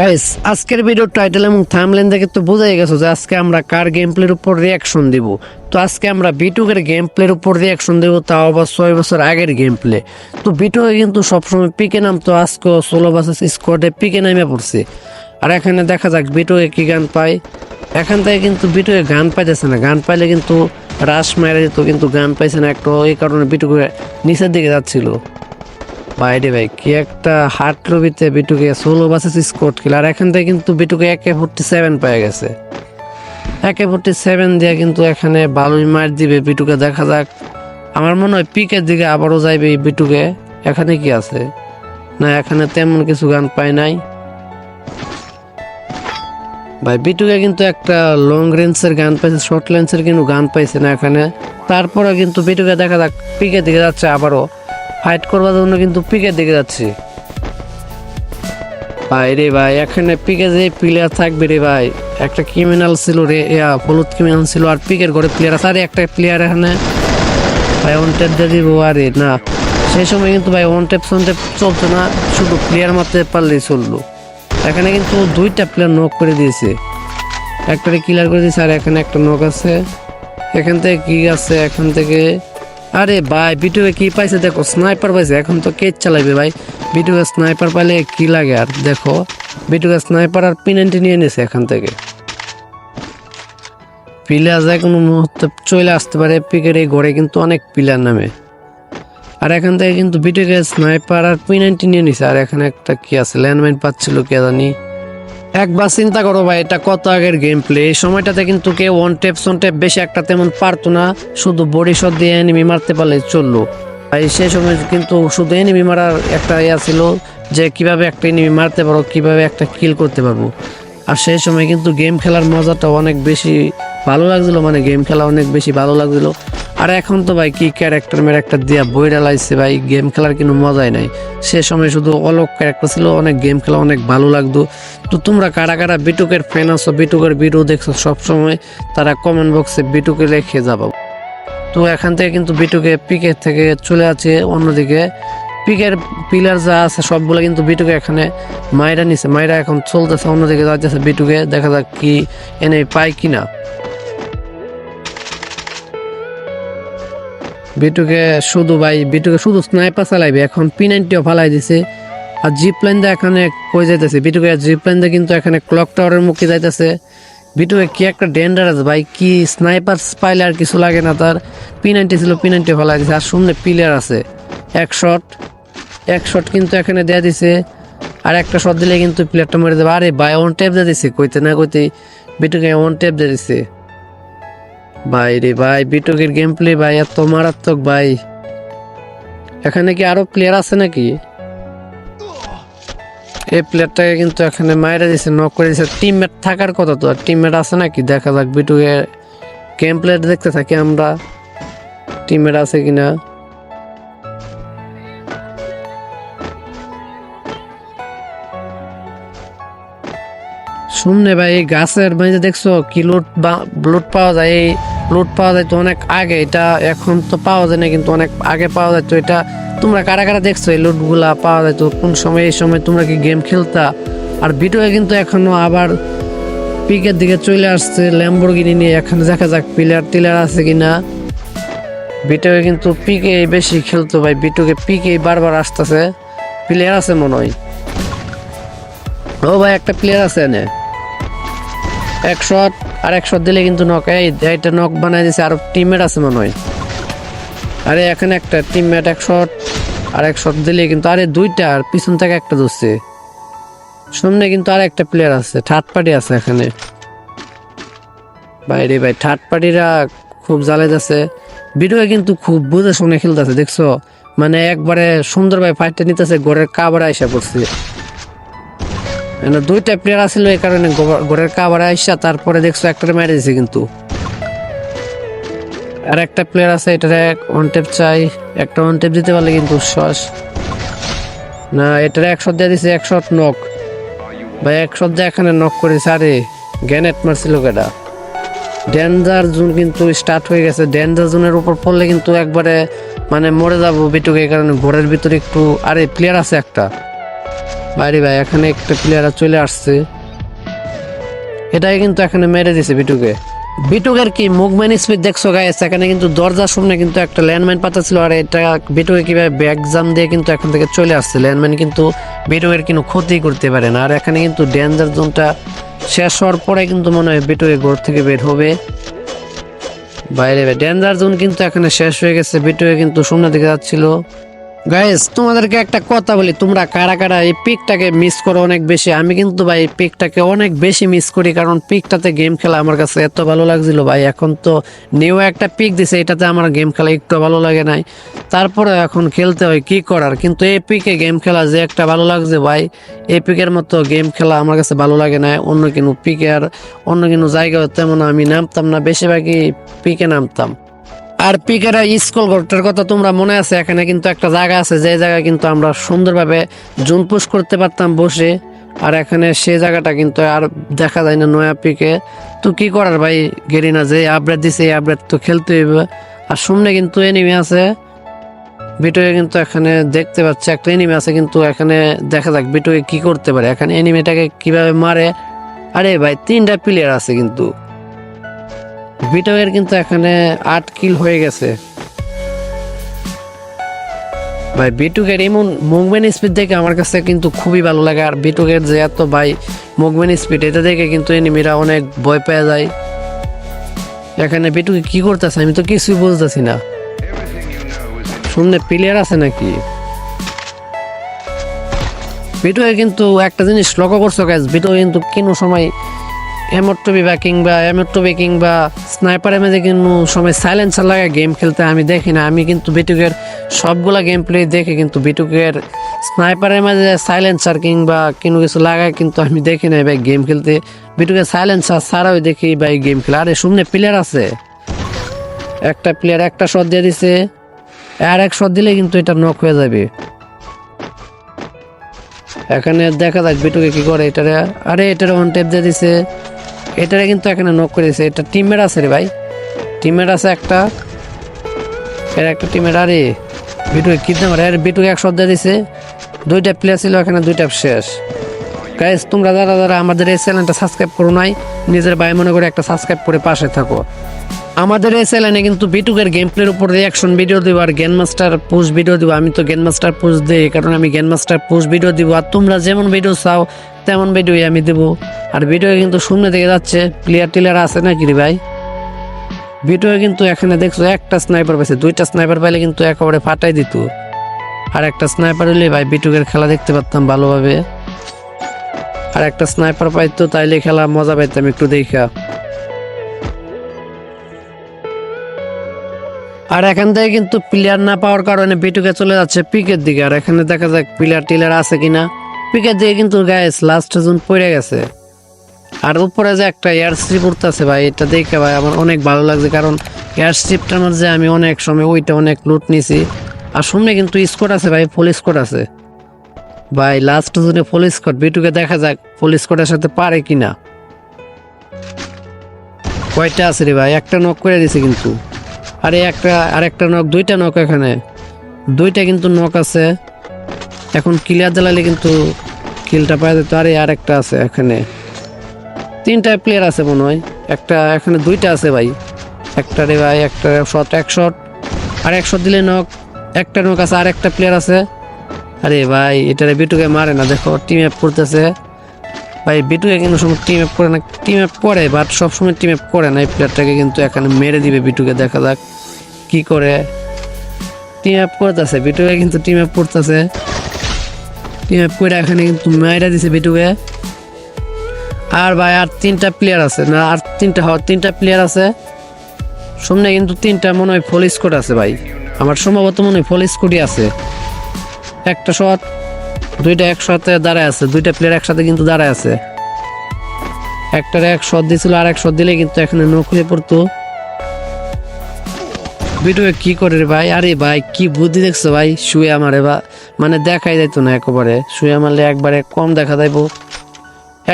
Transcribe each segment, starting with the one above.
Guys আজকের ভিডিওর title এবং থামলেন দেখে তো বোঝাই গেছো যে আজকে আমরা কার গেম প্লের উপর রিয়াকশন দিব। তো আজকে আমরা বিটুকের গেম প্লের উপর রিয়াকশন দেবো, তাও আবার ছয় বছর আগের গেম প্লে তো বিটুকে কিন্তু সবসময় পিকে নাম তো আজকে ষোলো বাসেস স্কোয়াডে পিকে নামে পড়ছে। আর এখানে দেখা যাক বিটুকে কি গান পায়। এখান থেকে কিন্তু বিটুকে গান পাইতেছে না। গান পাইলে কিন্তু রাশ মেরে যেত কিন্তু গান পাইছে না। একটু এই কারণে বিটুকে নিচের দিকে যাচ্ছিল। বাইরে ভাই, কি একটা হার্ট রবিতে বিটুকে ষোলো বাসেস স্কোর কিল। আর এখান থেকে কিন্তু বিটুকে একে ফোরটি সেভেন পেয়ে গেছে। একে ফোরটি সেভেন দিয়ে কিন্তু এখানে ভালোই মার দিবে বিটুকে, দেখা যাক। আমার মনে হয় পিকের দিকে আবারও যাইবে এই বিটুকে। এখানে কি আছে? না, এখানে তেমন কিছু গান পাই নাই। ভাই, বিটুকে কিন্তু একটা লং রেঞ্জের গান পাইছে শর্ট রেঞ্জের কিন্তু গান পাইছে না এখানে। তারপরে কিন্তু বিটুকে দেখা যাক, পিকের দিকে যাচ্ছে আবারও। ফাইট করবার জন্য কিন্তু পিকের দিকে যাচ্ছি। ভাই রে ভাই, এখানে পিকে যে প্লেয়ার থাকবে রে ভাই, একটা ক্রিমিনাল ছিল রে হলুদ ক্রিমিনাল ছিল আর পিকের ঘরে প্লেয়ার আছে। আর একটা প্লেয়ার এখানে। ভাই অন টেপ দিয়ে দিব, আরে না। সেই সময় কিন্তু ভাই অন টেপ সন চলতো না, শুধু প্লেয়ার মারতে পারলেই চলল। এখানে কিন্তু দুইটা প্লেয়ার নক করে দিয়েছে। একটারে ক্লিয়ার করে দিয়েছে, আর এখানে একটা নক আছে। এখান থেকে কি আছে? এখান থেকে আরে ভাই বিটুকে কি পাইছে দেখো স্নাইপার পাইছে, এখন তো কে চালাইবে ভাই। বিটুকে স্নাইপার পাইলে কি লাগে আর দেখো বিটুকে স্নাইপার আর পিনান্টি নিয়ে নিছে এখান থেকে। প্লেয়ার যায় কোনো মুহূর্তে চলে আসতে পারে পিকের এই ঘরে কিন্তু অনেক প্লেয়ার নামে। আর এখান থেকে কিন্তু বিটুকে স্নাইপার আর পিনান্টি নিয়ে নিছে, আর এখানে একটা কি আছে ল্যান্ডমাইন পাচ্ছিল কে জানি। একবার চিন্তা করো ভাই, এটা কত আগের গেম প্লে এই সময়টাতে কিন্তু কেউ ওয়ান টেপ সন টেপ বেশি একটা তেমন পারতো না, শুধু বডি শট দিয়ে এনিমি মারতে পারলে চলল। ভাই, সেই সময় কিন্তু শুধু এনিমি মারার একটা ইয়া ছিল, যে কীভাবে একটা এনিমি মারতে পারো, কীভাবে একটা কিল করতে পারব। আর সেই সময় কিন্তু গেম খেলার মজাটা অনেক বেশি ভালো লাগছিল মানে গেম খেলা অনেক বেশি ভালো লাগছিল। আর এখন তো ভাই কি ক্যারেক্টার ম্যারেক্টার দিয়া বইরা লাইছে ভাই গেম খেলার কিন্তু মজাই নাই। সে সময় শুধু অলক ক্যারেক্টার ছিল, অনেক গেম খেলা অনেক ভালো লাগতো। তো তোমরা কারা কারা বিটুকের ফ্যান আছো, বিটুকের ভিডিও দেখছ সবসময় তারা কমেন্ট বক্সে বিটুকে লেখে যাব। তো এখান থেকে কিন্তু বিটুকে পিকের থেকে চলে আছে অন্যদিকে। পিকের পিলার যা আছে, সবগুলো কিন্তু বিটুকে এখানে মায়েরা নিছে। মায়েরা এখন চলতেছে, অন্যদিকে যাচ্ছে বিটুকে। দেখা যাক কি এনে পায় কিনা। বিটুকে শুধু ভাই, বিটুকে শুধু স্নাইপার চালাইবে। এখন পি নাইনটিও ফালাই দিছে। আর জিপ লাইন এখানে কই যাইতেছে? বিটুকে জিপ লাইন কিন্তু এখানে ক্লক টাওয়ারের মুখে যাইতেছে। বিটুকে কি একটা ডেঞ্জারাস ভাই, কি স্নাইপার পাইলে আর কিছু লাগে না তার। পি নাইনটি ছিল পি নাইনটি ফালাই দিছে। আর সামনে প্লেয়ার আছে। এক শট এক শট কিন্তু এখানে দেয়া দিছে। আর একটা শট দিলে কিন্তু প্লেয়ারটা মেরে দেবে আরে ভাই অন টেপ দিয়ে দিছে। কইতে না কইতে বিটুকে অন টেপ দিয়ে দিছে। ভাই রে ভাই, বিটকের গেম প্লে ভাই, এত মারাত্মক ভাই। এখানে কি আরও প্লেয়ার আছে নাকি? এই প্লেয়ারটাকে কিন্তু এখানে মাইরা দিছে নক করে দিছে। টিমমেট থাকার কথা তো, আর টিমমেট আছে নাকি? দেখা যাক বিটুকে গেম প্লেয়ার দেখতে থাকি আমরা। টিমমেট আছে কিনা? শুননে ভাই গাছের মাঝে দেখছ কি লুট বা লুট পাওয়া যায়, এই লুট পাওয়া যায় তো অনেক আগে, এটা এখন তো পাওয়া যায় না, কিন্তু অনেক আগে পাওয়া যায় তো এটা। তোমরা কারা কারা দেখছ এই লুটগুলা পাওয়া যায় তো? কোন সময়, এই সময় তোমরা কি গেম খেলতা? আর ভিডিওয়ে কিন্তু এখনও আবার পিকের দিকে চলে আসছে ল্যাম্বরগিনি নিয়ে। এখানে দেখা যাক প্লেয়ার টিলার আছে কিনা। বিটুকে কিন্তু পিকে বেশি খেলতো ভাই বিটুকে পিকে বারবার আসতেছে। প্লেয়ার আছে মনে হয়। ও ভাই, একটা প্লেয়ার আছে এনে। এক শট আর এক দিলে কিন্তু নক এই এইটা নক বানাই দিছে, আর টিমমেট আছে মনে হয়। আরে এখানে একটা টিমমেট এক শট, আর এক শট দিলে কিন্তু আরে দুইটা, আর পিছন থেকে একটা ধরছে। সামনে কিন্তু আর একটা প্লেয়ার আছে থার্ড পার্টি আছে এখানে। বাইরে ভাই থার্ড পার্টিরা খুব জ্বালাই যাচ্ছে ভিডিও কিন্তু খুব বুঝে শুনে খেলতেছে, দেখছ? মানে একবারে সুন্দর ভাই ফাইটটা নিতেছে, ঘরের কাবারে আইসা পড়ছে। দুইটা প্লেয়ার আছিল, এই কারণে ঘরের কাবার আইসা তারপরে দেখছ একটা মেরে দিছে কিন্তু। আর একটা প্লেয়ার আছে, এটারে ওয়ান টেপ চাই। একটা ওয়ান টেপ দিতে পারলে কিন্তু শ্বাস না, এটারে এক শট দিয়ে দিছে, এক শট নক ভাই, এক শট দিয়ে এখানে নক করেছে, আরে গ্যানেট মারছিল কেটা ডেঞ্জার জোন কিন্তু স্টার্ট হয়ে গেছে। ডেঞ্জার জোনের উপর পড়লে কিন্তু একবারে মানে মরে যাব বিটুকে, এই কারণে ঘরের ভিতরে একটু, আরে প্লেয়ার আছে একটা। বাইরে ভাই, এখানে একটা প্লেয়ার চলে আসছে। এটাই কিন্তু এখানে মেরে দিছে বিটুকে। বিটুকের কি মুভমেন্ট স্পিড দেখছ গাইস এখানে কিন্তু দরজার সামনে কিন্তু একটা ল্যান্ডমাইন পাতা ছিল আর এটা বিটুকে কীভাবে ব্যাগ জাম দিয়ে কিন্তু এখান থেকে চলে আসছে। ল্যান্ডমাইন কিন্তু বিটুকের কোনো ক্ষতি করতে পারে না। আর এখানে কিন্তু ডেঞ্জার জোনটা শেষ হওয়ার পরে কিন্তু মনে হয় বিটুকে ঘর থেকে বের হবে। বাইরে ডেঞ্জার জোন কিন্তু এখানে শেষ হয়ে গেছে। বিটুকে কিন্তু সামনের দিকে যাচ্ছিল। গাইস তোমাদেরকে একটা কথা বলি। তোমরা কারা কারা এই পিকটাকে মিস করো অনেক বেশি? আমি কিন্তু ভাই এই পিকটাকে অনেক বেশি মিস করি কারণ পিকটাতে গেম খেলা আমার কাছে এত ভালো লাগছিল ভাই। এখন তো নিউ একটা পিক দিছে, এটাতে আমার গেম খেলা একটু ভালো লাগে নাই। তারপরে এখন খেলতে হয় কি করার? কিন্তু এই পিকে গেম খেলা যে একটা ভালো লাগছে ভাই, এই পিকের মতো গেম খেলা আমার কাছে ভালো লাগে না অন্য কোনো পিকে আর অন্য কোনো জায়গায় তেমন আমি নামতাম না। বেশিরভাগই পিকে নামতাম। আর পিকেরা স্কুল ঘরটার কথা তোমরা মনে আছে? এখানে কিন্তু একটা জায়গা আছে, যে জায়গায় কিন্তু আমরা সুন্দরভাবে জুন পুশ করতে পারতাম বসে। আর এখানে সে জায়গাটা কিন্তু আর দেখা যায় না নয়া পিকে। তো কি করার ভাই গেরি না যে আপডেট দিছে, এই আপডেট তো খেলতে হইবে। আর সামনে কিন্তু এনিমি আছে। বিটুয়ে কিন্তু এখানে দেখতে পাচ্ছে, একটা এনিমি আছে কিন্তু এখানে দেখা যাক বিটুয়ে কি করতে পারে। এখানে এনিমিটাকে কীভাবে মারে? আরে ভাই, তিনটা প্লেয়ার আছে কিন্তু। বিটকের কিন্তু এখানে আট কিল হয়ে গেছে। ভাই বিটুকের এমন মুভমেন্ট স্পিড দেখে আমার কাছে কিন্তু খুবই ভালো লাগে। আর বিটুকের যে এত ভাই মুভমেন্ট স্পিড এটা দেখে কিন্তু এনিমিরা অনেক ভয় পেয়ে যায়। এখানে বিটুকে কি করতেছে আমি তো কিছুই বুঝতেছি না। শুনলে প্লেয়ার আছে নাকি? বিটুকে কিন্তু একটা জিনিস লক্ষ্য করছ গাছ বিটুকে কিন্তু কোনো সময় এমরটবি বা কিংবা এমরটবি কিংবা স্নাইপারের মধ্যে কিন্তু সময় সাইলেন্সার লাগে গেম খেলতে, আমি দেখি না। আমি কিন্তু বিটুকের সবগুলা গেম প্লে দেখে কিন্তু বিটুকের স্নাইপারের মাঝে সাইলেন্সার কিংবা কোনো কিছু লাগায় কিন্তু আমি দেখি না ভাই গেম খেলতে। বিটুকের সাইলেন্সার ছাড়াও দেখি ভাই গেম খেলে। আরে শুনে প্লেয়ার আছে। একটা প্লেয়ার একটা শট দিয়ে দিছে। আর এক শট দিলে কিন্তু এটা নক হয়ে যাবে। এখানে দেখা যাক বিটুকে কি করে, এটারে আরে, এটারে ওয়ান টেপ দিয়ে দিছে। এটারে কিন্তু এখানে নক করেছে এটা টিমের আছে রে ভাই। টিমের আছে একটা। এর একটা টিমের, আরে, বিটুকে কি দাম আরে, বিটুকে এক শব্দ দিছে। দুইটা প্লেয়ার ছিল, এখানে দুইটা শেষ। গাইজ তোমরা যারা যারা আমাদের এই চ্যানেলটা সাবস্ক্রাইব করো নাই, নিজের ভাই মনে করে একটা সাবস্ক্রাইব করে পাশে থাকো। আমাদের এই চ্যানেলে কিন্তু বিটুকের গেম প্লের উপর রিয়াকশন ভিডিও দিব আর গেম মাস্টার পোস্ট ভিডিও দিব। আমি তো গেম মাস্টার পোস্ট দিই, কারণ আমি গেম মাস্টার পোস্ট ভিডিও দিব আর তোমরা যেমন ভিডিও চাও, তেমন ভিডিওই আমি দেব। আর ভিডিও কিন্তু শূন্য থেকে যাচ্ছে প্লেয়ার টিলার আছে নাকি রে ভাই? ভিডিও কিন্তু এখানে দেখছ, একটা স্নাইপার পাইছে, দুইটা স্নাইপার পাইলে কিন্তু একেবারে ফাটাই দিত। আর একটা স্নাইপার হলে ভাই বিটুকের খেলা দেখতে পারতাম ভালোভাবে। আর একটা স্নাইপার পাইতো তাইলে খেলা মজা পাইতাম একটু দেখা। আর এখান থেকে কিন্তু প্লেয়ার না পাওয়ার কারণে বিটুকে চলে যাচ্ছে পিকের দিকে। আর এখানে দেখা যাক প্লেয়ার টিলার আছে কিনা। পিকের দিকে কিন্তু গায়েস লাস্ট জুন পড়ে গেছে। আর উপরে যে একটা এয়ার স্ট্রিপ উঠতেছে ভাই, এটা দেখে ভাই আমার অনেক ভালো লাগছে। কারণ এয়ার স্ট্রিপটার মধ্যে আমি অনেক সময় ওইটা অনেক লুট নিছি। আর সামনে কিন্তু স্কোর আছে ভাই ফুল স্কোর আছে। ভাই লাস্ট জুনে ফুল স্কোর বিটুকে দেখা যাক ফুল স্কোরের সাথে পারে কিনা। কয়টা আছে রে ভাই? একটা নক করে দিছে কিন্তু। আরে একটা, আরেকটা নক দুইটা নক এখানে। দুইটা কিন্তু নক আছে। এখন ক্লিয়ার জ্বালালে কিন্তু কিলটা পাওয়া যেত। আরে আরেকটা আছে এখানে। তিনটা প্লেয়ার আছে মনে হয়। একটা এখানে দুইটা আছে ভাই। একটা রে ভাই, একটা শট এক শট আর এক শট দিলে নক একটা নক আছে আর একটা প্লেয়ার আছে। আরে ভাই এটারে বিটুকে মারে না। দেখো টিম অ্যাপ করতেছে। ভাই বিটুকে কিন্তু সময় টিম অ্যাপ করে না টিম অ্যাপ করে বাট সবসময় টিম অ্যাপ করে না। এই প্লেয়ারটাকে কিন্তু এখানে মেরে দিবে বিটুকে দেখা যাক কি করে। টিম অ্যাপ করতেছে বিটুকে কিন্তু টিম অ্যাপ করতেছে। টিম অ্যাপ করে এখানে কিন্তু মেরে দিছে বিটুকে আর ভাই, আর তিনটা প্লেয়ার আছে, না, আর তিনটা হওয়ার তিনটা প্লেয়ার আছে। সামনে কিন্তু তিনটা মনে হয় ফুল স্কোর আছে ভাই। আমার সম্ভবত মনে হয় ফুল স্কোরই আছে। একটা শট দুইটা একসাথে দাঁড়ায় আছে, দুইটা প্লেয়ার একসাথে কিন্তু দাঁড়ায় আছে। একটার এক শট দিছিল, আর এক শট দিলে কিন্তু এখানে নক হয়ে পড়তো। ভিডিও কি করে রে ভাই? আরে ভাই, কি বুদ্ধি দেখছ ভাই? শুয়ে আমারে বা মানে দেখাই যাইতো না একেবারে। শুয়ে মারলে একবারে কম দেখা যাইবো।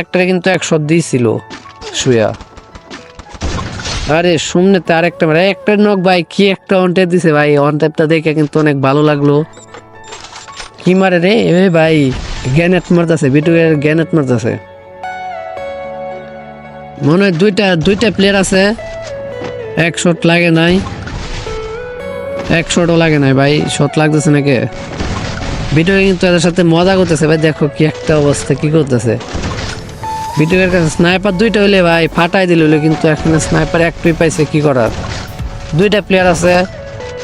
একটারে কিন্তু এক শট দিয়েছিল শুয়া। আরে শুনলে তো আরেকটা মারে একটা নক ভাই, কি একটা অন দিছে ভাই? অন দেখে কিন্তু অনেক ভালো লাগল। কি মারে রে? এ ভাই গ্যানেট মারতেছে বিটুকে গ্যানেট মারতেছে। মনে হয় দুইটা দুইটা প্লেয়ার আছে। এক শট লাগে নাই। এক শটও লাগে নাই ভাই শট লাগতেছে নাকি? বিটুকে কিন্তু এদের সাথে মজা করতেছে ভাই, দেখো কি একটা অবস্থা, কি করতেছে। বিটুকের কাছে স্নাইপার দুইটা হইলে ভাই, ফাটাই দিল হইলে, কিন্তু এখানে স্নাইপার একটুই পাইছে, কি করার? দুইটা প্লেয়ার আছে।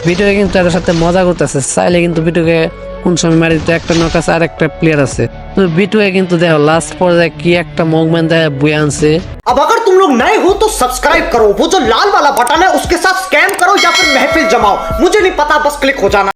বিটুকে কিন্তু এদের সাথে মজা করতেছে, চাইলে কিন্তু বিটুকে কোন সময় মারি দিতে একটা নক আছে আর একটা প্লেয়ার আছে তো বিটুকে কিন্তু দেখো লাস্ট পর্যায়ে কি একটা মুভমেন্ট দেয় বই আনছে अब अगर तुम लोग नए हो तो सब्सक्राइब करो वो जो लाल वाला बटन है उसके साथ स्कैम करो या फिर महफिल जमाओ मुझे नहीं पता बस क्लिक हो जाना